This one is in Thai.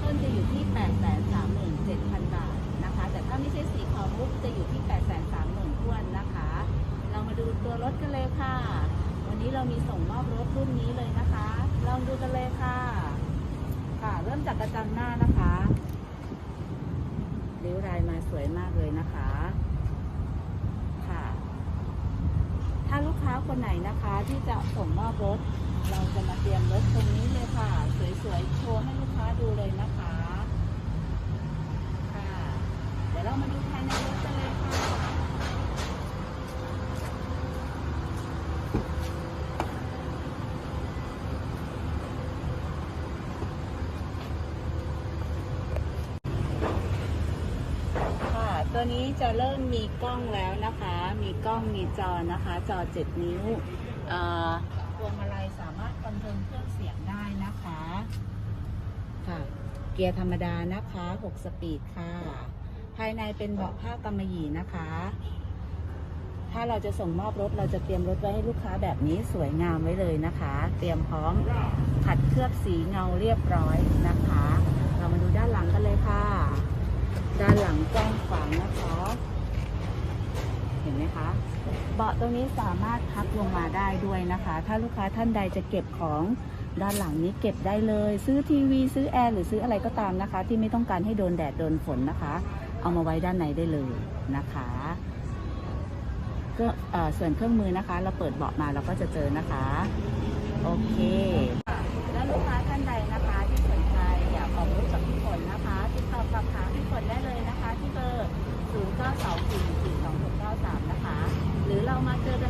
เริ่มต้นจะอยู่ที่ 8 3 7 0 0 0 บาทนะคะ แต่ถ้าไม่ใช่สีขาวมุกจะอยู่ที่ 8 3 0 0 0 0ทวนนะคะ เรามาดูตัวรถกันเลยค่ะ วันนี้เรามีส่งมอบรถรุ่นนี้เลยนะคะ ลองดูกันเลยค่ะ ค่ะ เริ่มจากกระจังหน้านะคะริ้วรายมาสวยมากเลยนะคะ ค่ะ ถ้าลูกค้าคนไหนนะคะที่จะส่งมอบรถ เราจะมาเตรียมรถตรงนี้เลยค่ะ สวยๆ โชว์ให้ลูกค้าดูเลยนะคะ ค่ะ เดี๋ยวเรามาดูภายในรถกันเลยค่ะ ค่ะ ตัวนี้จะเริ่มมีกล้องแล้วนะคะ มีกล้องมีจอนะคะ จอ 7 นิ้วเอ่อพวงมาลัยสามารถคอนโทรลเครื่องเสียงได้นะคะค่ะ เกียร์ธรรมดานะคะ 6 สปีดค่ะ ภายในเป็นเบาะผ้ากำมะหยี่นะคะ ถ้าเราจะส่งมอบรถเราจะเตรียมรถไว้ให้ลูกค้าแบบนี้สวยงามไว้เลยนะคะ เตรียมพร้อมขัดเคลือบสีเงาเรียบร้อยนะคะ เรามาดูด้านหลังกันเลยค่ะ ด้านหลังกว้างขวางนะคะ เห็น ไหมคะ เบาะตรงนี้สามารถพับลงมาได้ด้วยนะคะ ถ้าลูกค้าท่านใดจะเก็บของด้านหลังนี้เก็บได้เลย ซื้อทีวี ซื้อแอร์หรือซื้ออะไรก็ตามนะคะ ที่ไม่ต้องการให้โดนแดดโดนฝนนะคะ เอามาไว้ด้านในได้เลยนะคะก็ส่วนเครื่องมือนะคะ เราเปิดเบาะมาเราก็จะเจอนะคะ โอเค แล้วลูกค้าท่านใดนะคะที่สนใจอยากออกรถกับพี่ฝนนะคะ ติดต่อสอบถามพี่ฝนได้เลย น